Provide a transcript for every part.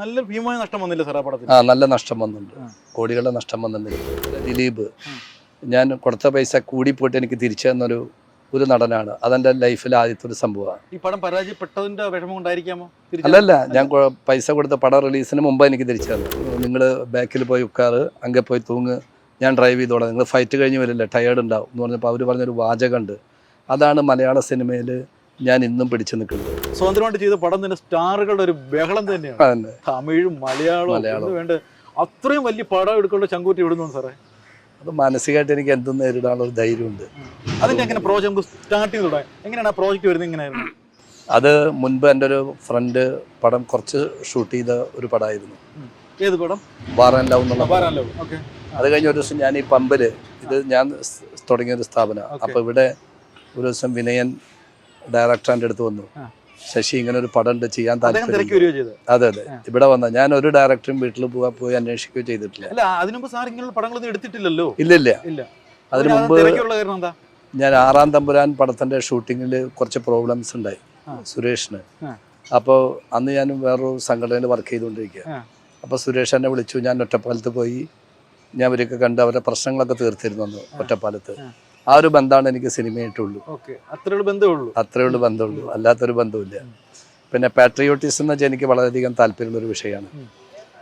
നല്ലൊരു ഭീമമായ നഷ്ടം വന്നില്ല സാർ ആ ആ നല്ല നഷ്ടം വന്നിട്ടുണ്ട്. കോടികളുടെ നഷ്ടം വന്നിട്ടുണ്ട്. ദിലീപ് ഞാൻ കൊടുത്ത പൈസ കൂടിപ്പോയിട്ട് എനിക്ക് തിരിച്ചു തന്നൊരു ഒരു നടനാണ്. അതെന്റെ ലൈഫിൽ ആദ്യത്തെ ഒരു സംഭവമാണ്. ഈ പടം പരാജയപ്പെട്ടതിന്റെ വിഷമം ഉണ്ടായിരിക്കാമോ? അല്ലല്ല ഞാൻ കൊ- പൈസ കൊടുത്ത പടം റിലീസിന് മുമ്പ് എനിക്ക് തിരിച്ചു തന്നു. നിങ്ങൾ ബാക്കിൽ പോയി ഉക്കാറ് അങ്ങെ പോയി തൂങ്ങ് ഞാൻ ഡ്രൈവ് ചെയ്തോളാം. നിങ്ങൾ ഫൈറ്റ് കഴിഞ്ഞ് വരില്ല ടയേർഡ് ഉണ്ടാവും എന്ന് പറഞ്ഞപ്പോൾ അവർ പറഞ്ഞൊരു വാചകമുണ്ട്. അതാണ് മലയാള സിനിമയിൽ ഞാൻ ഇന്നും പിടിച്ചു നിൽക്കുന്നത് സ്വതന്ത്രമായിട്ട് ചെയ്ത പടം തന്നെ സ്റ്റാറുകളുടെ ഒരു ബഹളം തന്നെയാണ്. തമിഴും മലയാളവും. വേണ്ട അത്രയും വലിയ പടം എടുക്കേണ്ട ചങ്കൂറ്റി വിടുന്നു സാറേ. അത് മാനസികമായിട്ട് എനിക്ക് എന്തും നേരിടാനുള്ള ഒരു ധൈര്യമുണ്ട്. അതിന്റെ എങ്ങനെ പ്രോജക്ട് സ്റ്റാർട്ട് ചെയ്ത് തുടങ്ങാം? എങ്ങനെയാണ് ആ പ്രോജക്റ്റ് വരുന്നത് എങ്ങനെയായിരുന്നു അത് മുൻപ് എന്റെ ഒരു ഫ്രണ്ട് പടം കുറച്ച് ഷൂട്ട് ചെയ്ത ഒരു പടമായിരുന്നു. ഏത് പടം? ബാർ ആൻഡ് ലവ് എന്നുള്ള അത് കഴിഞ്ഞ ഒരു ദിവസം ഞാൻ ഈ പമ്പിൽ ഇത് ഞാൻ തുടങ്ങിയ ഒരു സ്ഥാപനം അപ്പൊ അപ്പോൾ ഇവിടെ ഒരു ദിവസം വിനയൻ ഡയറക്ടറിന്റെ അടുത്ത് വന്നു. ശശി ഇങ്ങനെ ഒരു പടം ഉണ്ട് ചെയ്യാൻ താല്പര്യം അതെ അതെ. ഇവിടെ വന്ന ഞാൻ ഒരു ഡയറക്ടറും വീട്ടിൽ പോകാൻ പോയി അന്വേഷിക്കുകയോ ചെയ്തിട്ടില്ല. അതിനുമ്പ് സാർ ഇങ്ങനെയുള്ള പടങ്ങളൊന്നും എടുത്തിട്ടില്ലല്ലോ? ഇല്ല ഇല്ല. അതിനു മുമ്പ് ഞാൻ ആറാം തമ്പുരാൻ പടത്തിന്റെ ഷൂട്ടിങ്ങിൽ കുറച്ച് പ്രോബ്ലംസ് ഉണ്ടായി. സുരേഷിന്. അപ്പോൾ അന്ന് ഞാൻ വേറൊരു സംഘടനയിൽ വർക്ക് ചെയ്തുകൊണ്ടിരിക്കുക. അപ്പൊ അപ്പോൾ സുരേഷ് എന്നെ വിളിച്ചു. ഞാൻ ഒറ്റപ്പാലത്ത് പോയി. ഞാൻ അവരൊക്കെ കണ്ട് അവരുടെ പ്രശ്നങ്ങളൊക്കെ തീർത്തിരുന്നു ഒറ്റപ്പാലത്ത്. ആ. ഒരു ബന്ധമാണ് എനിക്ക് സിനിമയായിട്ടുള്ളൂ. അത്രേ ഉള്ളൂ. അത്രേ ഉള്ളൂ ബന്ധമുള്ളൂ അല്ലാത്തൊരു ബന്ധമില്ല പിന്നെ പാട്രിയോട്ടിസം എന്ന് വെച്ചാൽ എനിക്ക് വളരെയധികം താല്പര്യമുള്ള ഒരു വിഷയമാണ്.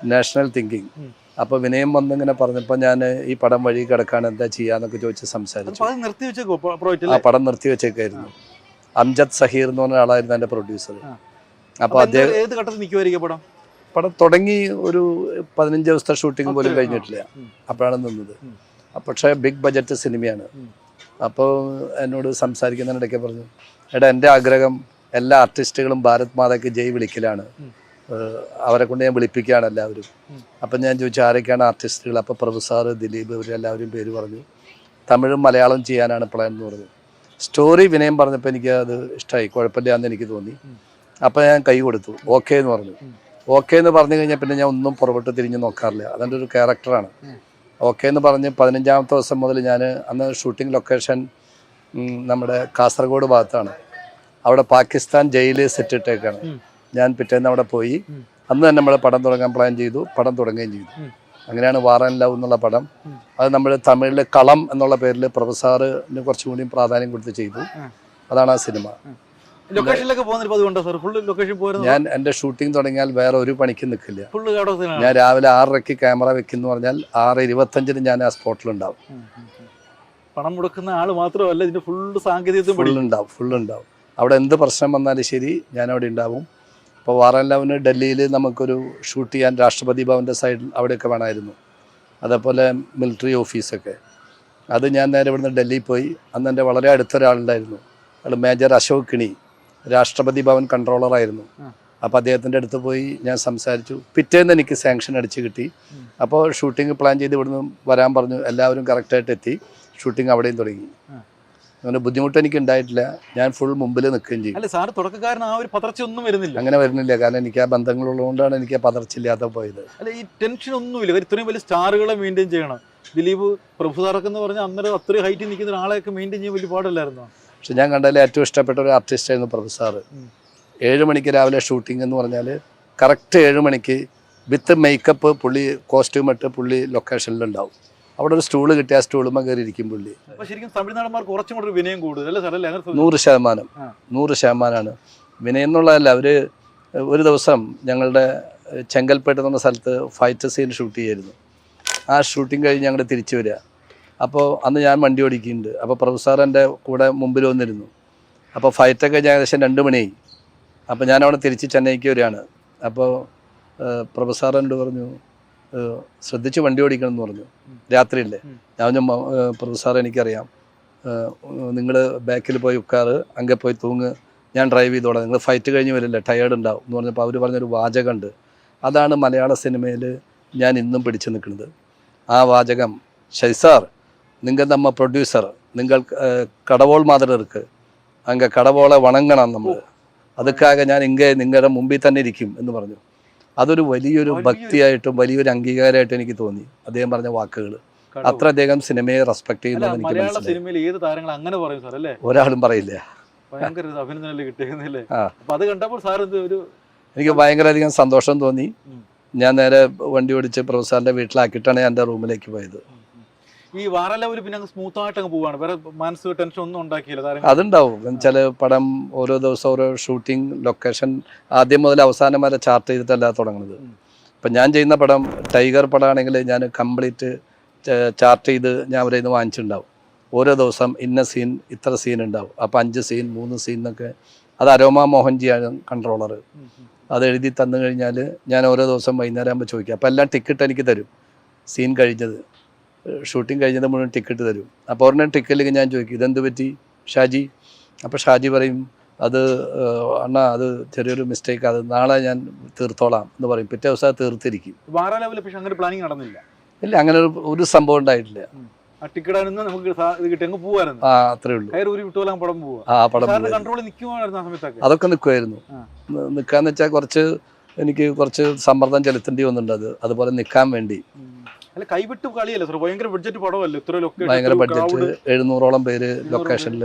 നാഷണൽ തിങ്കിങ് അപ്പൊ വിനയം വന്നിങ്ങനെ പറഞ്ഞപ്പോ ഞാൻ ഈ പടം വഴി കിടക്കാൻ എന്താ ചെയ്യാന്നൊക്കെ ചോദിച്ച് സംസാരിച്ചു. ആ പടം നിർത്തി വെച്ചേക്കായിരുന്നു. അംജദ് സഹീർ എന്ന് പറഞ്ഞ ആളായിരുന്നു എന്റെ പ്രൊഡ്യൂസർ അപ്പൊ അദ്ദേഹം ഏത് ഘട്ടത്തിൽ നിൽക്കുമായിരിക്കും പടം? പടം തുടങ്ങി ഒരു പതിനഞ്ച് ദിവസത്തെ ഷൂട്ടിംഗ് പോലും കഴിഞ്ഞിട്ടില്ല. അപ്പോഴാണ് നിന്നത്. പക്ഷേ ബിഗ് ബജറ്റ് സിനിമയാണ്. അപ്പോൾ എന്നോട് സംസാരിക്കുന്നതിനിടയ്ക്ക് പറഞ്ഞു എടാ എന്റെ ആഗ്രഹം എല്ലാ ആർട്ടിസ്റ്റുകളും ഭാരത് മാതയ്ക്ക് ജയ് വിളിക്കലാണ്. അവരെ കൊണ്ട് ഞാൻ വിളിപ്പിക്കുകയാണ് എല്ലാവരും. അപ്പം ഞാൻ ചോദിച്ചു ആരൊക്കെയാണ് ആർട്ടിസ്റ്റുകൾ? അപ്പോൾ പ്രഭു സാറ് ദിലീപ് ഇവരെല്ലാവരും പേര് പറഞ്ഞു. തമിഴും മലയാളം ചെയ്യാനാണ് പ്ലാൻ എന്ന് പറഞ്ഞു. സ്റ്റോറി വിനയം പറഞ്ഞപ്പോൾ എനിക്ക് അത് ഇഷ്ടമായി കുഴപ്പമില്ല എന്ന് എനിക്ക് തോന്നി. അപ്പോൾ ഞാൻ കൈ കൊടുത്തു ഓക്കെ എന്ന് പറഞ്ഞു. ഓക്കേ എന്ന് പറഞ്ഞു കഴിഞ്ഞാൽ പിന്നെ ഞാൻ ഒന്നും പുറകോട്ട് തിരിഞ്ഞ് നോക്കാറില്ല. അതെന്റെ ഒരു ക്യാരക്ടറാണ്. ഓക്കെ എന്ന് പറഞ്ഞ് പതിനഞ്ചാമത്തെ ദിവസം മുതൽ ഞാൻ അന്ന് ഷൂട്ടിംഗ് ലൊക്കേഷൻ നമ്മുടെ കാസർഗോഡ് ഭാഗത്താണ്. അവിടെ പാകിസ്ഥാൻ ജയിലിൽ സെറ്റ് ഇട്ടേക്കാണ്. ഉം. ഞാൻ പിറ്റേന്ന് അവിടെ പോയി. അന്ന് തന്നെ നമ്മൾ പടം തുടങ്ങാൻ പ്ലാൻ ചെയ്തു. പടം തുടങ്ങുകയും ചെയ്തു. അങ്ങനെയാണ് വാർ ആൻഡ് ലവ് എന്നുള്ള പടം. അത് നമ്മൾ തമിഴിൽ കളം എന്നുള്ള പേരിൽ പ്രൊഫസറിന് കുറച്ചും കൂടി പ്രാധാന്യം കൊടുത്ത് ചെയ്തു. അതാണ് ആ സിനിമ. ലൊക്കേഷനിലൊക്കെ പോകുന്ന അതുകൊണ്ടോ സാർ ഫുള്ള് ലൊക്കേഷൻ പോരുന്നത്? ഞാൻ എന്റെ ഷൂട്ടിംഗ് തുടങ്ങിയാൽ വേറെ ഒരു പണിക്ക് നിൽക്കില്ല. ഫുള്ള് കടത്തിനാണ് ഞാൻ രാവിലെ ആറരയ്ക്ക് ക്യാമറ വെക്കുന്നു പറഞ്ഞാൽ ആറ് ഇരുപത്തഞ്ചിന് ഞാൻ ആ സ്പോട്ടിലുണ്ടാവും പണം മുടക്കുന്ന ആൾ മാത്രമല്ല ഇതിന്റെ ഫുള്ള് സാങ്കേതികത്വം ഫുൾ ഉണ്ടാവും ഫുൾ ഉണ്ടാവും. അവിടെ എന്ത് പ്രശ്നം വന്നാലും ശരി ഞാൻ അവിടെ ഉണ്ടാവും. ഇപ്പോൾ വാറൻ ലവന് ഡൽഹിയിൽ നമുക്കൊരു ഷൂട്ട് ചെയ്യാൻ രാഷ്ട്രപതി ഭവന്റെ സൈഡിൽ അവിടെയൊക്കെ വേണമായിരുന്നു. അതേപോലെ മിലിറ്ററി ഓഫീസൊക്കെ അത് ഞാൻ നേരെ ഇവിടുന്ന് ഡൽഹിയിൽ പോയി. അന്ന് എന്റെ വളരെ അടുത്തൊരാളുണ്ടായിരുന്നു. അയാൾ മേജർ അശോക് കിണി. രാഷ്ട്രപതി ഭവൻ കൺട്രോളറായിരുന്നു. അപ്പോൾ അദ്ദേഹത്തിന്റെ അടുത്ത് പോയി ഞാൻ സംസാരിച്ചു. പിറ്റേന്ന് എനിക്ക് സാങ്ഷൻ അടിച്ച് കിട്ടി. അപ്പോൾ ഷൂട്ടിംഗ് പ്ലാൻ ചെയ്ത് ഇവിടുന്ന് വരാൻ പറഞ്ഞു. എല്ലാവരും കറക്റ്റായിട്ട് എത്തി. ഷൂട്ടിംഗ് അവിടെയും തുടങ്ങി. അങ്ങനെ ബുദ്ധിമുട്ട് എനിക്ക് ഉണ്ടായിട്ടില്ല. ഞാൻ ഫുൾ മുമ്പിൽ നിൽക്കുകയും ചെയ്യും അല്ല സാർ തുടക്കക്കാരൻ ആ ഒരു പതർച്ച ഒന്നും വരുന്നില്ല. അങ്ങനെ വരുന്നില്ല. കാരണം എനിക്ക് ആ ബന്ധങ്ങളുള്ളതുകൊണ്ടാണ് എനിക്ക് ആ പതർച്ചില്ലാത്ത പോയത്. അല്ല ഈ ടെൻഷൻ ഒന്നുമില്ല. ഇത്രയും വലിയ സ്റ്റാറുകളെ മെയിന്റെയിൻ ചെയ്യണം. ദിലീപ് പ്രഭു സാറൊക്കെ എന്ന് പറഞ്ഞാൽ അന്നേരം അത്രയും ഹൈറ്റിൽ നിൽക്കുന്ന ഒരാളെയൊക്കെ മെയിന്റെയിൻ ചെയ്യാൻ വലിയ പാടില്ലായിരുന്നു? പക്ഷെ ഞാൻ കണ്ടതിൽ ഏറ്റവും ഇഷ്ടപ്പെട്ട ഒരു ആർട്ടിസ്റ്റ് ആയിരുന്നു. ഏഴ് മണിക്ക് രാവിലെ ഷൂട്ടിംഗ് എന്ന് പറഞ്ഞാൽ കറക്റ്റ് ഏഴ് മണിക്ക് വിത്ത് മേക്കപ്പ് പുള്ളി കോസ്റ്റ്യൂം ഇട്ട് പുള്ളി ലൊക്കേഷനിലുണ്ടാവും അവിടെ ഒരു സ്റ്റൂൾ കിട്ടി ആ സ്റ്റൂളുമ്പോൾ കയറി ഇരിക്കും പുള്ളി. ശരിക്കും തമിഴ്നാടന്മാർക്ക് കുറച്ചും കൂടെ ഒരു വിനയം കൂടുതൽ അല്ലേ സാർ അല്ലേ? അങ്ങനെ നൂറ് ശതമാനം. നൂറ് ശതമാനമാണ് വിനയം എന്നുള്ളതല്ല അവർ ഒരു ദിവസം ഞങ്ങളുടെ ചെങ്കൽപ്പേട്ട് എന്ന സ്ഥലത്ത് ഫൈറ്റ് സീൻ ഷൂട്ട് ചെയ്യായിരുന്നു ആ ഷൂട്ടിംഗ് കഴിഞ്ഞ് ഞങ്ങൾ തിരിച്ചു വരിക. അപ്പോൾ അന്ന് ഞാൻ വണ്ടി ഓടിക്കുന്നുണ്ട്. അപ്പോൾ പ്രൊഫസർ എന്റെ കൂടെ മുമ്പിൽ വന്നിരുന്നു. അപ്പോൾ ഫൈറ്റൊക്കെ ഞാൻ ഏകദേശം രണ്ട് മണിയായി. അപ്പോൾ ഞാൻ അവിടെ തിരിച്ച് ചെന്നൈക്ക് വരികയാണ്. അപ്പോൾ പ്രൊഫസർ എന്നോട് പറഞ്ഞു ശ്രദ്ധിച്ച് വണ്ടി ഓടിക്കണം എന്ന് പറഞ്ഞു. രാത്രിയില്ലേ? ഞാൻ പ്രൊഫസർ എനിക്കറിയാം. നിങ്ങൾ ബാക്കിൽ പോയി ഉക്കാറ് അങ്ങെ പോയി തൂങ്ങ്. ഞാൻ ഡ്രൈവ് ചെയ്തോളാം. നിങ്ങൾ ഫൈറ്റ് കഴിഞ്ഞ് വരില്ല? ടയേർഡ് ഉണ്ടാവും. എന്ന് പറഞ്ഞപ്പോൾ അവർ പറഞ്ഞൊരു വാചകമുണ്ട്. അതാണ് മലയാള സിനിമയിൽ ഞാൻ ഇന്നും പിടിച്ചു നിൽക്കുന്നത്. ആ വാചകം ഷൈസാർ നിങ്ങൾ നമ്മ പ്രൊഡ്യൂസർ നിങ്ങൾ കടവോൾ മാത്രം ഇருக்கு അങ്ങ് കടവോളെ വണങ്ങണം നമ്മൾ. അതുക്കാകെ ഞാൻ ഇങ്ങേ നിങ്ങളുടെ മുമ്പിൽ തന്നെ ഇരിക്കും എന്ന് പറഞ്ഞു. അതൊരു വലിയൊരു ഭക്തിയായിട്ടും വലിയൊരു അംഗീകാരമായിട്ടും എനിക്ക് തോന്നി അദ്ദേഹം പറഞ്ഞ വാക്കുകൾ. അത്ര അദ്ദേഹം സിനിമയെ റെസ്പെക്ട് ചെയ്യുന്ന എനിക്ക് ഒരാളും പറയില്ല. എനിക്ക് ഭയങ്കരധികം സന്തോഷം തോന്നി. ഞാൻ നേരെ വണ്ടി ഓടിച്ച് പ്രൊഫസറിന്റെ വീട്ടിലാക്കിയിട്ടാണ് എന്റെ റൂമിലേക്ക് പോയത്. ഈ വാറ ലെവൽ പിന്നെ അങ്ങ് സ്മൂത്ത് ആയിട്ട് അങ്ങ് പോവാണ്. വേറെ മാനസിക ടെൻഷൻ ഒന്നും ഉണ്ടാക്കിയില്ല. അതുണ്ടാവും. ചില പടം ഓരോ ദിവസം ഓരോ ഷൂട്ടിംഗ് ലൊക്കേഷൻ ആദ്യം മുതൽ അവസാനം വരെ ചാർട്ട് ചെയ്തിട്ടല്ല തുടങ്ങുന്നത്. ഇപ്പം ഞാൻ ചെയ്യുന്ന പടം ടൈഗർ പടമാണെങ്കിൽ ഞാൻ കംപ്ലീറ്റ് ചാർട്ട് ചെയ്ത് ഞാൻ അവരെ നിന്ന് വാങ്ങിച്ചിട്ടുണ്ടാവും. ഓരോ ദിവസം ഇന്ന സീൻ ഇത്ര സീൻ ഉണ്ടാവും. അപ്പോൾ അഞ്ച് സീൻ മൂന്ന് സീൻ എന്നൊക്കെ അത് അരോമ മോഹൻജിയാണ് കൺട്രോളർ അത് എഴുതി തന്നു കഴിഞ്ഞാൽ ഞാൻ ഓരോ ദിവസം വൈകുന്നേരം ആകുമ്പോൾ ചോദിക്കാം അപ്പോൾ എല്ലാം ടിക്കറ്റ് എനിക്ക് തരും സീൻ കഴിഞ്ഞത്. ഷൂട്ടിംഗ് കഴിഞ്ഞത് മുഴുവൻ ടിക്കറ്റ് തരും. അപ്പോൾ ഒരെണ്ണം ടിക്കറ്റിലേക്ക് ഞാൻ ചോദിക്കും ഇതെന്ത് പറ്റി ഷാജി? അപ്പോൾ ഷാജി പറയും അത് അണ്ണ അത് ചെറിയൊരു മിസ്റ്റേക്ക് അത് നാളെ ഞാൻ തീർത്തോളാം എന്ന് പറയും. പിറ്റേ ദിവസം തീർത്തിരിക്കും. അങ്ങനെ പ്ലാനിങ് നടന്നില്ല. ഇല്ല അങ്ങനെ ഒരു ഒരു സംഭവം ഉണ്ടായിട്ടില്ല. നമുക്ക് പോവായിരുന്നു. ആ അത്രേ ഉള്ളൂ. കയറി ഒരു വിട്ടുപോലാൻ പടം പോവാ. ആ പടം. കൺട്രോളിൽ നിൽക്കുമായിരുന്നു ആ സമയത്തൊക്കെ. അതൊക്കെ നിൽക്കുമായിരുന്നു. നിൽക്കാന്ന് വെച്ചാൽ കുറച്ച് എനിക്ക് കുറച്ച് സമ്മർദ്ദം ചെലുത്തേണ്ടി വന്നിട്ടുണ്ട് അത്. അതുപോലെ നിൽക്കാൻ വേണ്ടി. അല്ല കൈവിട്ട് കളിയല്ലേ സാർ ഭയങ്കര ബഡ്ജറ്റ് പടമല്ലേ? ഇത്ര ലൊക്കേഷൻ ഭയങ്കര ബഡ്ജറ്റ് എഴുന്നൂറോളം പേര് ലൊക്കേഷനിൽ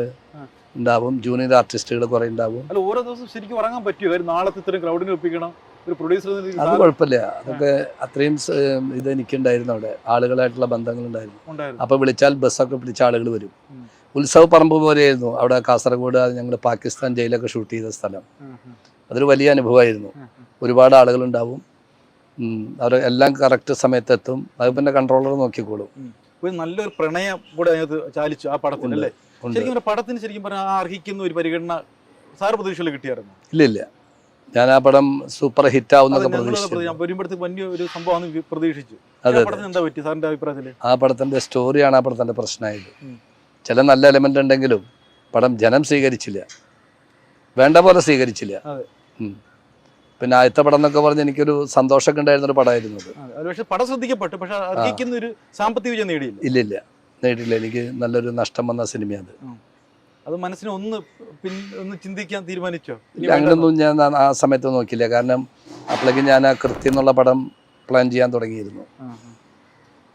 ഉണ്ടാവും. ജൂനിയർ ആർട്ടിസ്റ്റുകൾ കുറേ ഉണ്ടാവും. അല്ല ഓരോ ദിവസം ശരിക്കും ഉറങ്ങാൻ പറ്റുമോ കാര്യം നാളത്തെ ഇത്രയും ക്രൗഡിനെ ഒപ്പിക്കണം. ഒരു പ്രൊഡ്യൂസർ അത് കുഴപ്പമില്ല. അതൊക്കെ അത്രയും ഇത് എനിക്കുണ്ടായിരുന്നു അവിടെ. ആളുകളായിട്ടുള്ള ബന്ധങ്ങൾ ഉണ്ടായിരുന്നു. അപ്പോൾ വിളിച്ചാൽ ബസ്സൊക്കെ പിടിച്ച ആളുകൾ വരും. ഉത്സവ പറമ്പ് പോലെയായിരുന്നു. അവിടെ കാസർഗോഡ് ഞങ്ങൾ പാകിസ്ഥാൻ ജയിലൊക്കെ ഷൂട്ട് ചെയ്ത സ്ഥലം. അതൊരു വലിയ അനുഭവമായിരുന്നു. ഒരുപാട് ആളുകളുണ്ടാവും. ഉം, അവർ എല്ലാം കറക്റ്റ് സമയത്ത് എത്തും. അത് പിന്നെ കൺട്രോളർ നോക്കിക്കോളും. നല്ലൊരു പ്രണയം കൂടെ അതിനകത്ത് ചാലിച്ചു ആ പടത്തിൽ ഉണ്ട്. അല്ലേ? ശരിക്കും പടത്തിന് ശരിക്കും പറഞ്ഞാൽ അർഹിക്കുന്ന ഒരു പരിഗണന സാർ പ്രതീക്ഷയിൽ കിട്ടിയായിരുന്നു? ഇല്ല ഇല്ല ഞാൻ ആ പടം സൂപ്പർ ഹിറ്റ് ആവുന്നൊക്കെ പ്രതീക്ഷിച്ചു. ആ പടത്തിന്റെ സ്റ്റോറിയാണ് ആ പടത്തിന്റെ പ്രശ്നമായത്. ചില നല്ല എലമെന്റ് ഉണ്ടെങ്കിലും പടം ജനം സ്വീകരിച്ചില്ല. വേണ്ട പോലെ സ്വീകരിച്ചില്ല. പിന്നെ ആദ്യത്തെ പടം എന്നൊക്കെ പറഞ്ഞ് എനിക്കൊരു സന്തോഷമൊക്കെ ഉണ്ടായിരുന്ന ഒരു പടമായിരുന്നു അത്. പടം ശ്രദ്ധിക്കപ്പെട്ടു പക്ഷെ അർഹിക്കുന്ന ഒരു സാമ്പത്തിക വിജയം നേടിയില്ല. ഇല്ല ഇല്ല. നേടിയില്ല. എനിക്ക് നല്ലൊരു നഷ്ടം വന്ന സിനിമയാണ് അത്. മനസ്സിനെ ഒന്ന് പിൻ ഒന്ന് ചിന്തിക്കാൻ തീരുമാനിച്ചോ? ഇല്ല അങ്ങനൊന്നും ഞാൻ ആ- സമയത്ത് നോക്കിയില്ല. കാരണം അപ്പോഴേക്കും ഞാൻ ആ കൃത്യം എന്നുള്ള പടം പ്ലാൻ ചെയ്യാൻ തുടങ്ങിയിരുന്നു.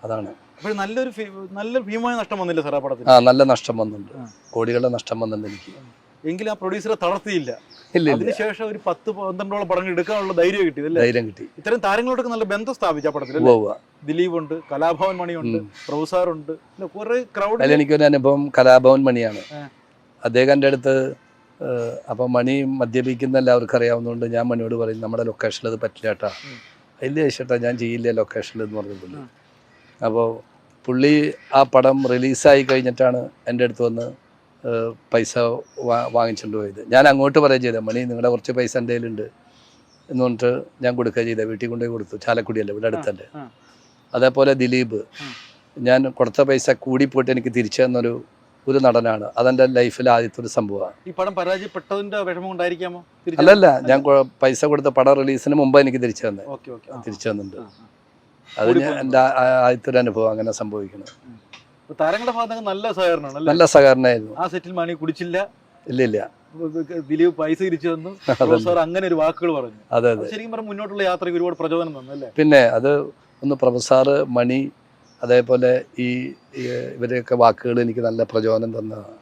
അതാണ്. നല്ലൊരു നല്ല നല്ലൊരു ഭീമമായ നഷ്ടം വന്നില്ല സാർ ആ പടത്തിൽ? ആ നല്ല നഷ്ടം വന്നിട്ടുണ്ട്. കോടികളുടെ നഷ്ടം വന്നിട്ടുണ്ട് എനിക്ക്. എങ്കിലും ആ പ്രൊഡ്യൂസറെ തളർത്തിയില്ല. അതിനുശേഷം ഒരു പത്ത് പന്ത്രണ്ടോളം പടങ്ങൾ എടുക്കാനുള്ള ധൈര്യം കിട്ടി ധൈര്യം കിട്ടി. ഇത്തരം താരങ്ങളോടൊക്കെ നല്ല ബന്ധം സ്ഥാപിച്ച പടത്തിൽ. ദിലീപ് ഉണ്ട് കലാഭവൻ മണിയുണ്ട് ഉം. പ്രൊഫസാറുണ്ട് കുറെ ക്രൗഡ് എനിക്കൊരു അനുഭവം കലാഭവൻ മണിയാണ്. അദ്ദേഹം എന്റെ അടുത്ത് അപ്പൊ മണി മദ്യപിക്കുന്ന എല്ലാവർക്കും അറിയാവുന്നതുകൊണ്ട് ഞാൻ മണിയോട് പറയും നമ്മുടെ ലൊക്കേഷനിൽ അത് പറ്റില്ല കേട്ടാ. ഇല്ല ചേട്ടാ ഞാൻ ചെയ്യില്ല ലൊക്കേഷനിൽ എന്ന് പറഞ്ഞു പുള്ളി. അപ്പോൾ പുള്ളി ആ പടം റിലീസായി കഴിഞ്ഞിട്ടാണ് എന്റെ അടുത്ത് വന്ന് പൈസ വാ വാങ്ങിച്ചുകൊണ്ട് പോയത്. ഞാൻ അങ്ങോട്ട് പറയുക ചെയ്തത് മണി നിങ്ങളുടെ കുറച്ച് പൈസ എന്റെ കയ്യിലുണ്ട് എന്ന് പറഞ്ഞിട്ട് ഞാൻ കൊടുക്കുക ചെയ്തത് വീട്ടിൽ കൊണ്ടുപോയി കൊടുത്തു ചാലക്കുടിയല്ലേ ഇവിടെ അടുത്തല്ലേ. അതേപോലെ ദിലീപ് ഞാൻ കൊടുത്ത പൈസ കൂടിപ്പോയിട്ട് എനിക്ക് തിരിച്ചു തന്നൊരു ഒരു നടനാണ്. അതെന്റെ ലൈഫിൽ ആദ്യത്തെ ഒരു സംഭവമാണ്. ഈ പടം പരാജയപ്പെട്ടതിന്റെ വിഷമം ഉണ്ടായിരിക്കാമോ? അല്ലല്ല ഞാൻ പൈസ കൊടുത്ത പടം റിലീസിന് മുമ്പ് എനിക്ക് തിരിച്ചു തന്നെ. തിരിച്ചു തന്നിട്ടുണ്ട്. അത് ഞാൻ എന്റെ ആദ്യത്തെ ഒരു അനുഭവം അങ്ങനെ സംഭവിക്കണം അപ്പൊ താരങ്ങളുടെ ഭാഗത്ത് നല്ല സഹകരണമാണ് നല്ല സഹകരണമായിരുന്നു. ആ സെറ്റിൽ മണി കുടിച്ചില്ല. ഇല്ല ഇല്ല. ദിലീപ് പൈസ തിരിച്ചു തന്നു. അങ്ങനെ ഒരു വാക്കുകൾ പറഞ്ഞു. അതെ ശരിക്കും പറഞ്ഞ മുന്നോട്ടുള്ള യാത്രയ്ക്ക് ഒരുപാട് പ്രചോദനം തന്നു അല്ലേ? പിന്നെ അത് ഒന്ന് പ്രൊഫസർ മണി അതേപോലെ ഈ ഇവരെയൊക്കെ വാക്കുകൾ എനിക്ക് നല്ല പ്രചോദനം തന്നതാണ്.